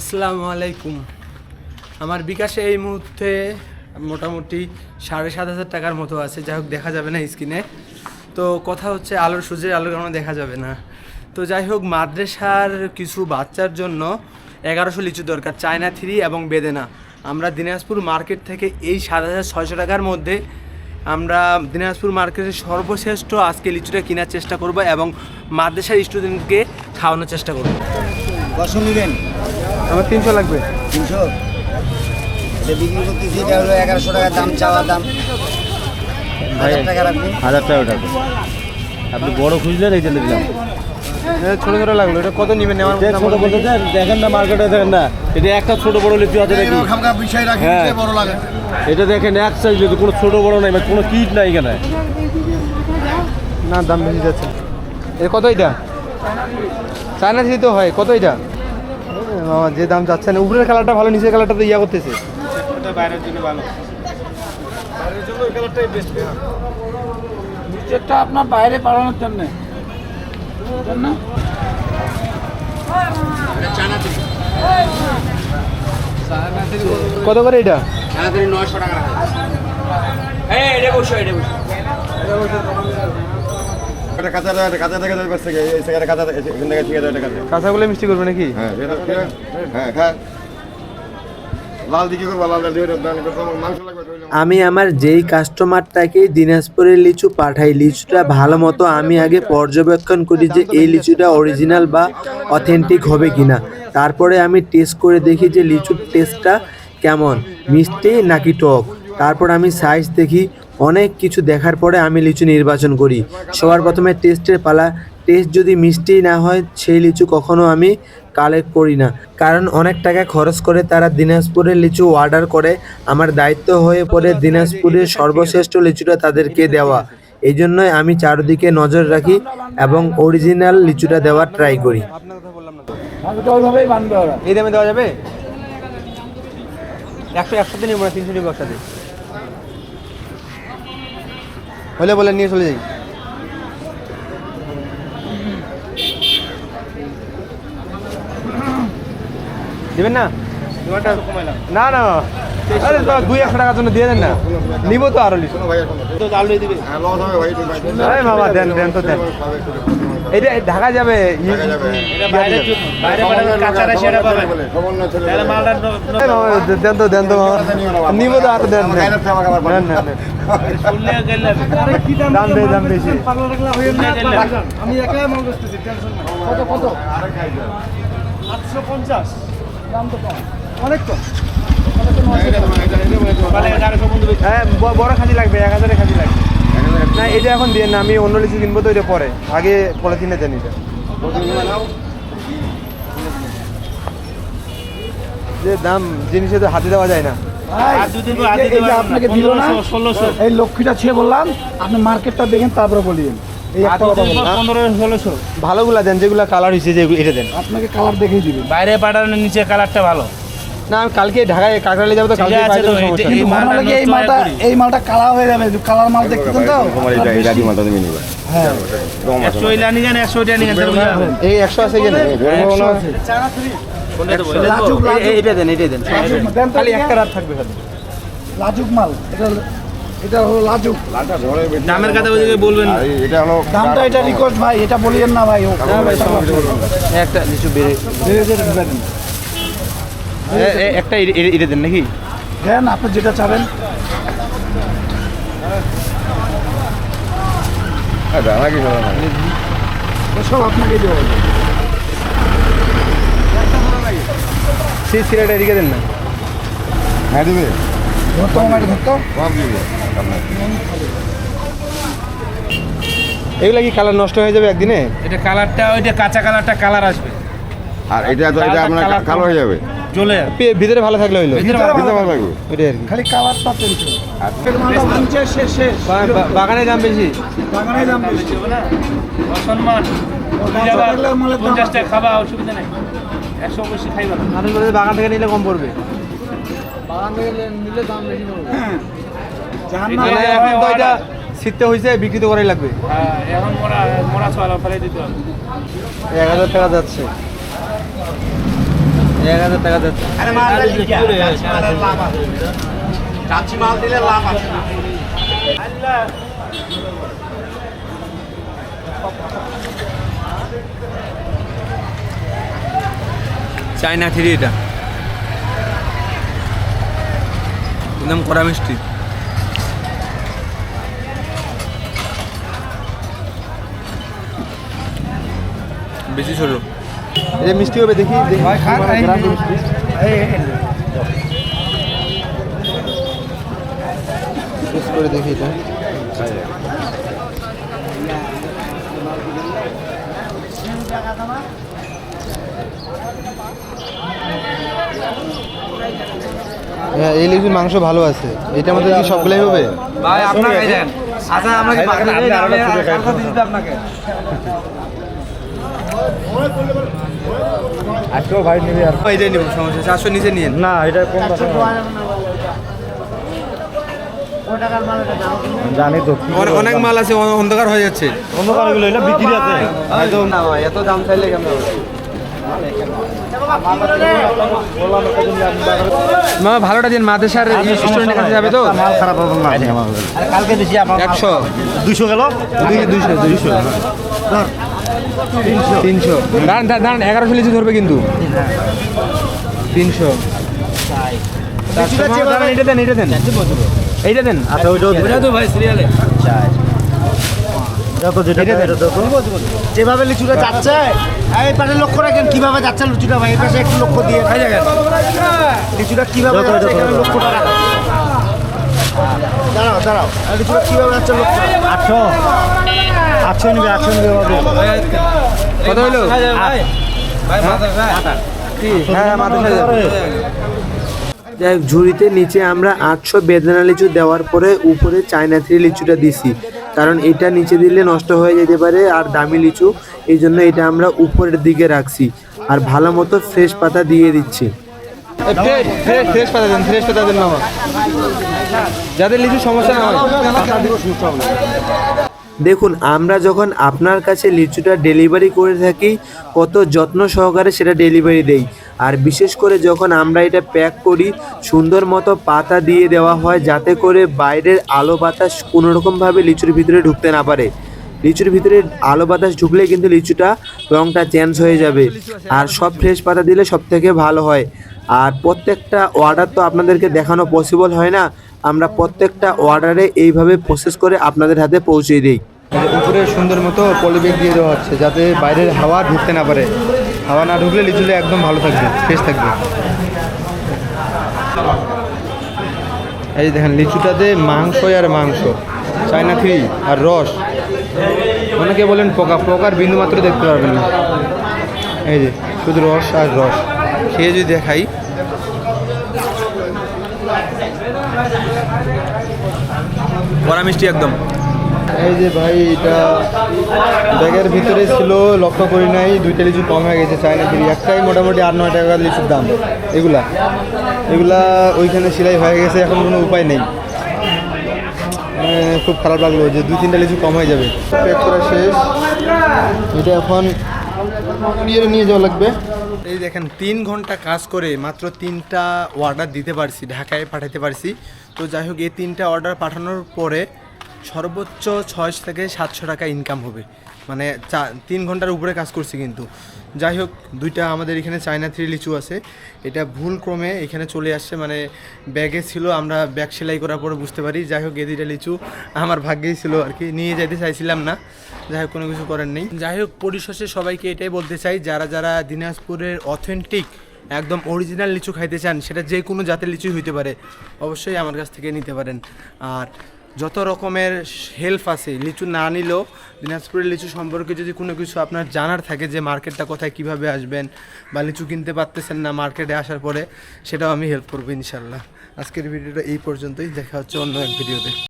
আসসালামু আলাইকুম। আমার বিকাশে এই মুহূর্তে মোটামুটি সাড়ে সাত হাজার টাকার মতো আছে। যাই হোক, দেখা যাবে না স্ক্রিনে তো কথা হচ্ছে, আলোর সূর্যের আলোর কারণে দেখা যাবে না? তো যাই হোক, মাদ্রাসার কিছু বাচ্চার জন্য এগারোশো লিচু দরকার, চায়না থ্রি এবং বেদেনা। আমরা দিনাজপুর মার্কেট থেকে এই সাত হাজার ছয়শো টাকার মধ্যে আমরা দিনাজপুর মার্কেটের সর্বশ্রেষ্ঠ আজকে লিচুটা কেনার চেষ্টা করব এবং মাদ্রাসার স্টুডেন্টকে খাওয়ানোর চেষ্টা করব। আমার তিনশো লাগবে। তিনশো? বিক্রি করতেছি এটা হলো এগারোশো টাকা দাম চাওয়া দাম। হাজার টাকা রাখবেন হাজার টাকা টাকা আপনি বড় খুঁজলেন এই জন্য দিলাম। ছোটো ছোটো লাগল এটা কত নেবেন? নেওয়ার যে ছোট বলতে দেন দেখেন না মার্কেটে দেখেন না। এটা একটা ছোট বড় লিচু আছে নাকি? হ্যাঁ। বড় লাগে। এটা দেখেন এক সাইজ লিচু কোনো ছোট বড় নাই মানে কোনো কিট নাই এখানে। না দাম বেশি যাচ্ছে। এটা কত এটা চায়না থ্রি তো হয় কত এটা যে দাম যাচ্ছে না উপরের কালারটা ভালো নিচের কালারটা তো ইয়া করতেছে। নিচেরটা আপনার বাইরে জন্য। কত করে এটা? এটা কাঁচা এটা কাঁচা থেকে যাবে থেকে এই থেকে কাঁচা এখান থেকে ঠিক আছে এটা কাঁচা। কাঁচাগুলো মিষ্টি করবে নাকি? হ্যাঁ হ্যাঁ হ্যাঁ আমি আমার যেই কাস্টমারটাকে দিনাজপুরের লিচু পাঠাই লিচুটা ভালো মতো আমি আগে পর্যবেক্ষণ করি যে এই লিচুটা অরিজিনাল বা অথেন্টিক হবে কিনা। তারপরে আমি টেস্ট করে দেখি যে লিচুর টেস্টটা কেমন মিষ্টি নাকি টক। তারপর আমি সাইজ দেখি অনেক কিছু দেখার পরে আমি লিচু নির্বাচন করি। সবার প্রথমে টেস্টের পালা। টেস্ট যদি মিষ্টি না হয়, সেই লিচু কখনো আমি কালেক্ট করি না। কারণ অনেক টাকা খরচ করে তারা দিনাজপুরের লিচু অর্ডার করে। আমার দায়িত্ব হয়ে পড়ে দিনাজপুরের সর্বশ্রেষ্ঠ লিচুটা তাদেরকে দেওয়া। এই জন্যই আমি চারদিকে নজর রাখি এবং অরিজিনাল লিচুটা দেওয়ার ট্রাই করি। দেওয়া যাবে? একশো, একশোতে নিব না, তিনশো একসাথে। হলে বলে নিয়ে চলে যাই। দেবেন না? না না। আরে তো দুই একশো টাকার জন্য দিয়ে দেন না। নিব তো আরও লিচু হ্যাঁ লস হবে ভাই তুমি আরে বাবা দেন দেন তো দেন। এটা ঢাকা যাবে দেন তো দেন তো নিব তো আরও দেন দাম বেশি দাম বেশি। আমি একাই মাল বেচতেছি টেনশন কত কত আটশো পঞ্চাশ। দাম তো কম। অনেক কম। হ্যাঁ বড় খাঁচি লাগবে এক হাজারের খাঁচি লাগবে। না এটা এখন দিয়ে না আমি অন্য লিচু কিনবো তো এটা পরে। আগে পলিথিনে দেন এটা যে দাম জিনিসে তো হাতে দেওয়া যায় না। আপনাকে দিল এই লক্ষ্মীটা ছুঁয়ে বললাম আপনি মার্কেটটা দেখেন তারপরে বলিয়েন ভালোগুলা দেন যেগুলো কালার হয়েছে যে এটা দেন। আপনাকে কালার দেখেই দিবেন বাইরে পাঠানোর নিচে কালারটা ভালো। না আমি কালকে ঢাকায় কাকরালে যাব তো কালকে আছে তো, সমস্যা নেই। এই মালটা মনে কি এই নষ্ট মালটা হয়ে এই মালটা কালা হয়ে যাবে কালার মাল দেখতেছেন তো। তোমার এটা এই রাজি মালটা তুমি নিবে? হ্যাঁ। একশো ইলা নিয়ে যান একশো ইটা নিয়ে যান এই একশো আছে কিনা? লাজুক এই- এই- এটা দেন এটা দেন। লাজুক দেন তো খালি এদিকে। একটা রাত থাকবে খালি। লাজুক মাল এটা এটা হলো লাজুক। লালটা ধরে বেশি দামের কথা ওইদিকে বলবেন না। আর এটা হলো দামটা এটা রিকোয়েস্ট ভাই এটা বলিয়েন না ভাই ও একটা লিচু বেড়ে ধীরে ধীরে দেন একটা এ- এ- এটা দেন নাকি? দেন আপনি যেটা চাবেন। হ্যাঁ কি সব আপনাকে দেবো। সেই সিরাটা এদিকে দেন না। হ্যাঁ দিবে। ধরতো এগুলা কি কালার নষ্ট হয়ে যাবে একদিনে? এটা কালারটা ওইটা কাঁচা কালারটা কালার আসবে। আর এটা তো এটা আপনার কালো হয়ে যাবে। পে- ভিতরে ভালো থাকলে হইল। ভিতরে ভালো লাগবে ওইটাই আর কি। খালি কালারটা টেনশন বা- বাগানের দাম বেশি। বাগানে দাম বেশি। অসম্মান। কাঁচা থাকলে মালের দাম পঞ্চাশ টাকা খাবা অসুবিধা নেই। একশো বেশি খাইবা না। মানুষ বাগান থেকে নিলে কম পড়বে। মানে এখন তো এটা শীতে হয়েছে বিক্রি তো করাই লাগবে। হ্যাঁ, এখন মোরা মোরা চলা ফেলে দিতে হবে। এক হাজার টাকা যাচ্ছে। এক হাজার টাকা যাচ্ছে। চায়না থ্রি এটা। একদম কড়া মিষ্টি। বেশি ছোট। এটা মিষ্টি হবে দেখি দেখি। করে এটা। হ্যাঁ এই লিচুর মাংস ভালো আছে। এটার মধ্যে কি সবগুলাই হবে? ভাই আপনার দেন আচ্ছা আপনাকে? আজকেও ভাই নিবি আর। এটাই নেব সমস্যা চারশো নিচে নিয়ে না। এটা কম জানি তো অনেক মাল আছে অন্ধকার হয়ে যাচ্ছে। অন্য কারগুলো এটা বিক্রি আছে। হয়তো না ভাই এত দাম চাইলে কেমন মামা ভালোটা দিন মাদেশার স্টুডেন্টের কাছে যাবে তো? মাল খারাপ হবে না। কালকে দিছি আমার গেল? দুইশো দুইশো তিনশো। দাঁড়ান দাঁড়ান, এগারোশো লিচু ধরবে কিন্তু। তিনশো। এটা দেন এটা দেন। এইটা দেন। আচ্ছা তো ভাই সিরিয়ালে এটা দেন। যেভাবে লিচুটা যাচ্ছে এই পাশে লক্ষ্য রাখেন কীভাবে যাচ্ছে লিচুটা ভাই এই পাশে একটু লক্ষ্য দিয়ে। খাই যাবেন লিচুটা কীভাবে দেখো, যাচ্ছে এখানে লক্ষ্যটা রাখো দাঁড়াও দাঁড়াও। লিচুটা কীভাবে যাচ্ছে লক্ষ্য? আটশো। নিবে নিবে বাবু। কত হইল? হ্যাঁ যাবে যাই হোক ঝুড়িতে নিচে আমরা আটশো বেদানা লিচু দেওয়ার পরে উপরে চায়না থ্রি লিচুটা দিছি। কারণ এটা নিচে দিলে নষ্ট হয়ে যেতে পারে আর দামি লিচু। এই জন্য এটা আমরা উপরের দিকে রাখছি। আর ভালো মতো ফ্রেশ পাতা দিয়ে দিচ্ছি। যাদের লিচু সমস্যা না হয়। দেখুন, আমরা যখন আপনার কাছে লিচুটা ডেলিভারি করে থাকি, কত যত্ন সহকারে সেটা ডেলিভারি দেই। আর বিশেষ করে যখন আমরা এটা প্যাক করি, সুন্দর মতো পাতা দিয়ে দেওয়া হয় যাতে করে বাইরের আলো বাতাস কোনোরকমভাবে লিচুর ভিতরে ঢুকতে না পারে। লিচুর ভিতরে আলো বাতাস ঢুকলে কিন্তু লিচুটা রঙটা চেঞ্জ হয়ে যাবে। আর সব ফ্রেশ পাতা দিলে সব থেকে ভালো হয়। আর প্রত্যেকটা অর্ডার তো আপনাদেরকে দেখানো পসিবল হয় না। আমরা প্রত্যেকটা অর্ডারে এইভাবে প্রসেস করে আপনাদের হাতে পৌঁছে দিই। উপরে সুন্দর মতো পলিব্যাগ দিয়ে দেওয়া হচ্ছে, যাতে বাইরের হাওয়া ঢুকতে না পারে। হাওয়া না ঢুকলে লিচুটা একদম ভালো থাকবে ফ্রেশ থাকবে। এই দেখেন, লিচুটাতে মাংস আর মাংস, চায়না থ্রি আর রস। অনেকে বলেন পোকা, পোকার বিন্দু মাত্র দেখতে পারবেন না। এই যে, শুধু রস আর রস। খেয়ে যদি দেখাই। কড়া মিষ্টি একদম। এই যে ভাই, এটা ব্যাগের ভিতরে ছিল, লক্ষ্য করি নাই, দুইটা লিচু কম হয়ে গেছে, চায়না থ্রি একটাই মোটামুটি আট, নয় টাকা লিচুর দাম। এগুলা। এগুলা ওইখানে সেলাই হয়ে গেছে, এখন কোনো উপায় নেই। মানে খুব খারাপ লাগল যে দুই, তিনটা লিচু কম হয়ে যাবে। প্যাক করা শেষ। এটা এখন নিয়ে যাওয়া লাগবে। এই দেখেন, তিন ঘণ্টা কাজ করে মাত্র তিনটা অর্ডার দিতে পারছি, ঢাকায় পাঠাতে পারছি। তো যাই হোক, এই তিনটা অর্ডার পাঠানোর পরে সর্বোচ্চ ছয় থেকে সাতশো টাকা ইনকাম হবে। মানে চা তিন ঘণ্টার উপরে কাজ করছি কিন্তু। যাই হোক, দুইটা আমাদের এখানে চায়না থ্রি লিচু আছে। এটা ভুল ক্রমে এখানে চলে আসছে মানে ব্যাগে ছিল, আমরা ব্যাগ সেলাই করার পরে বুঝতে পারি। যাই হোক এই দুইটা লিচু আমার ভাগ্যেই ছিল আর কি। নিয়ে যেতে চাইছিলাম না, যাই হোক, কোনো কিছু করার নেই। যাই হোক, পরিশেষে সবাইকে এটাই বলতে চাই, যারা যারা দিনাজপুরের অথেন্টিক একদম অরিজিনাল লিচু খাইতে চান, সেটা যে কোনো জাতের লিচুই হইতে পারে, অবশ্যই আমার কাছ থেকে নিতে পারেন। আর যত রকমের হেল্প আছে, লিচু না নিলেও দিনাজপুরের লিচু সম্পর্কে যদি কোনো কিছু আপনার জানার থাকে যে মার্কেটটা কোথায়, কীভাবে আসবেন বা লিচু কিনতে পারতেছেন না মার্কেটে আসার পরে, সেটাও আমি হেল্প করব ইনশাল্লাহ আজকের ভিডিওটা এই পর্যন্তই। দেখা হচ্ছে অন্য এক ভিডিওতে